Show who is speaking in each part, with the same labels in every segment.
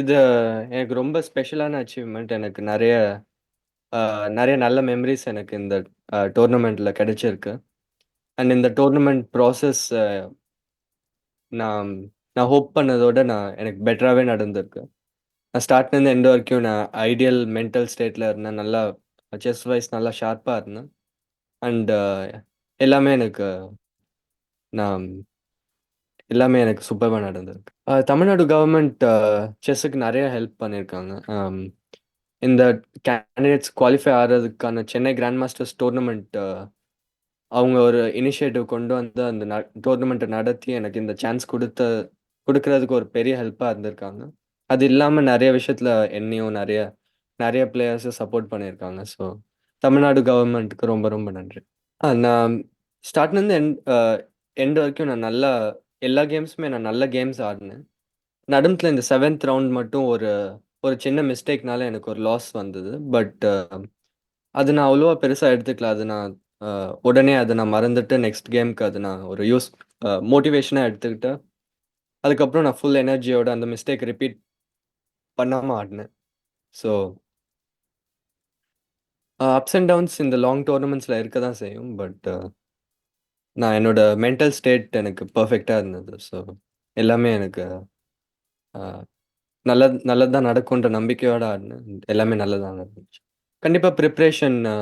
Speaker 1: இது எனக்கு ரொம்ப ஸ்பெஷலான அச்சீவ்மெண்ட். எனக்கு நெறைய அ நெறைய நல்ல மெமரீஸ் எனக்கு இந்த அ டோர்னமெண்ட்ல கிடைச்சிருக்கு. அண்ட் இந்த டோர்னமெண்ட் ப்ராசஸ் அ நான் நான் ஹோப் பண்ணதோட நான் எனக்கு பெட்டராவே நடந்திருக்கு. நான் ஸ்டார்ட்லேருந்து எண்ட் வரைக்கும் நான் ஐடியல் மென்டல் ஸ்டேட்ல இருந்தேன். நல்லா செஸ் வைஸ் நல்லா ஷார்ப்பா இருந்தேன். அண்ட் எல்லாமே எனக்கு நான் எல்லாமே எனக்கு சூப்பர்வா நடந்திருக்கு. அ தமிழ்நாடு கவர்மெண்ட் செஸ்ஸுக்கு நெறைய ஹெல்ப் பண்ணியிருக்காங்க. அம் இந்த கேண்டிடேட்ஸ் குவாலிஃபை ஆறதுக்கான சென்னை கிராண்ட் மாஸ்டர்ஸ் டோர்னமெண்ட் அவங்க ஒரு இனிஷியேட்டிவ் கொண்டு வந்து அந்த ந டோர்னமெண்ட்ட நடத்தி எனக்கு இந்த சான்ஸ் குடுத்த குடுக்குறதுக்கு ஒரு பெரிய ஹெல்ப்பா இருந்திருக்காங்க. அது இல்லாம நெறைய விஷயத்துல என்னையும் நெறைய நெறைய பிளேயர்ஸ சப்போர்ட் பண்ணியிருக்காங்க. ஸோ தமிழ்நாடு கவர்மெண்ட்க்கு ரொம்ப ரொம்ப நன்றி. அ நான் ஸ்டார்ட்லேருந்து எண்ட் அ எண்ட் வரைக்கும் நான் நல்லா எல்லா கேம்ஸுமே நான் நல்ல கேம்ஸ் ஆடினேன் நடுமத்தில் இந்த செவன்த் ரவுண்ட் மட்டும் ஒரு ஒரு சின்ன மிஸ்டேக்னால எனக்கு ஒரு லாஸ் வந்தது. பட் um, அது நான் அவ்வளோவா பெருசாக எடுத்துக்கல. அது நான் உடனே அதை நான் மறந்துட்டு நெக்ஸ்ட் கேம்க்கு அது நான் ஒரு யூஸ் மோட்டிவேஷனாக எடுத்துக்கிட்டேன் எடுத்துக்கிட்டு, அதுக்கப்புறம் நான் ஃபுல் எனர்ஜியோட அந்த மிஸ்டேக் ரிப்பீட் பண்ணாமல் ஆடினேன் ஸோ அப்ஸ் அண்ட் டவுன்ஸ் இந்த லாங் டோர்னமெண்ட்ஸில் இருக்க தான் செய்யும். பட் நான் என்னோட மென்டல் ஸ்டேட் எனக்கு பெர்ஃபெக்ட்டா இருந்தது. ஸோ எல்லாமே எனக்கு அ நல்லது நல்லது தான் நடக்குன்ற நம்பிக்கையோட ஆடுனேன். எல்லாமே நல்லதா நடந்துச்சு. கண்டிப்பா பிரிப்பரேஷன் அ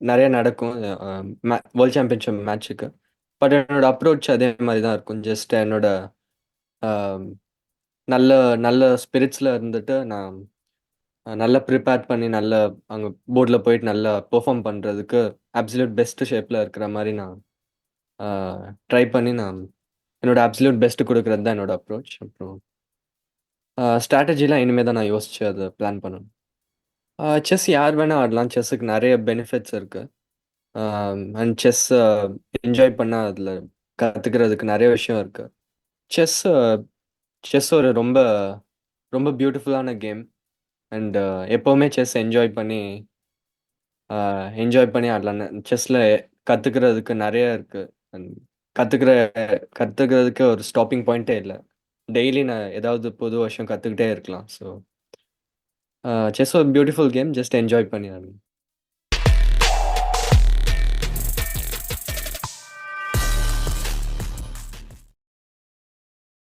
Speaker 1: நெறைய நடக்கும். அ மே வேர்ல்ட் சாம்பியன்ஷிப் மேட்ச்சுக்கு. பட் என்னோட அப்ரோச் அதே மாரி தான் இருக்கும். ஜஸ்ட் என்னோட அ நல்ல நல்ல ஸ்பிரிட்ஸ்ல இருந்துட்டு நான் நல்லா ப்ரிப்பேர் பண்ணி நல்லா அங்க போர்ட்ல போயிட்டு நல்லா பெர்ஃபார்ம் பண்றதுக்கு அப்சல்யூட் பெஸ்ட் ஷேப்ல இருக்கிற மாரி நான் ட்ரை பண்ணி நான் என்னோட அப்சல்யூட் பெஸ்ட் கொடுக்குறது தான் என்னோட அப்ரோச். அப்புறம் ஸ்ட்ராட்டஜிலாம் இனிமேல் தான் நான் யோசிச்சு அதை பிளான் பண்ணணும். செஸ் யார் வேணால் ஆடலாம். செஸ்ஸுக்கு நிறைய பெனிஃபிட்ஸ் இருக்குது அண்ட் செஸ் என்ஜாய் பண்ணால் அதில் கற்றுக்கிறதுக்கு நிறைய விஷயம் இருக்குது செஸ் செஸ் ஒரு ரொம்ப ரொம்ப பியூட்டிஃபுல்லான கேம். அண்ட் எப்போவுமே செஸ் என்ஜாய் பண்ணி என்ஜாய் பண்ணி ஆடலாம். செஸ்ஸில் கற்றுக்கிறதுக்கு நிறைய இருக்குது அண்ட் கத்துக்கிற கத்துக்கிறதுக்கு ஒரு ஸ்டாப்பிங் பாயிண்ட்டே இல்ல. டெய்லி நான் ஏதாவது புது வருஷம் கத்துக்கிட்டே இருக்கலாம். ஸோ செஸ் ஒரு பியூட்டிஃபுல் கேம். ஜஸ்ட் என்ஜாய் பண்ணி நான்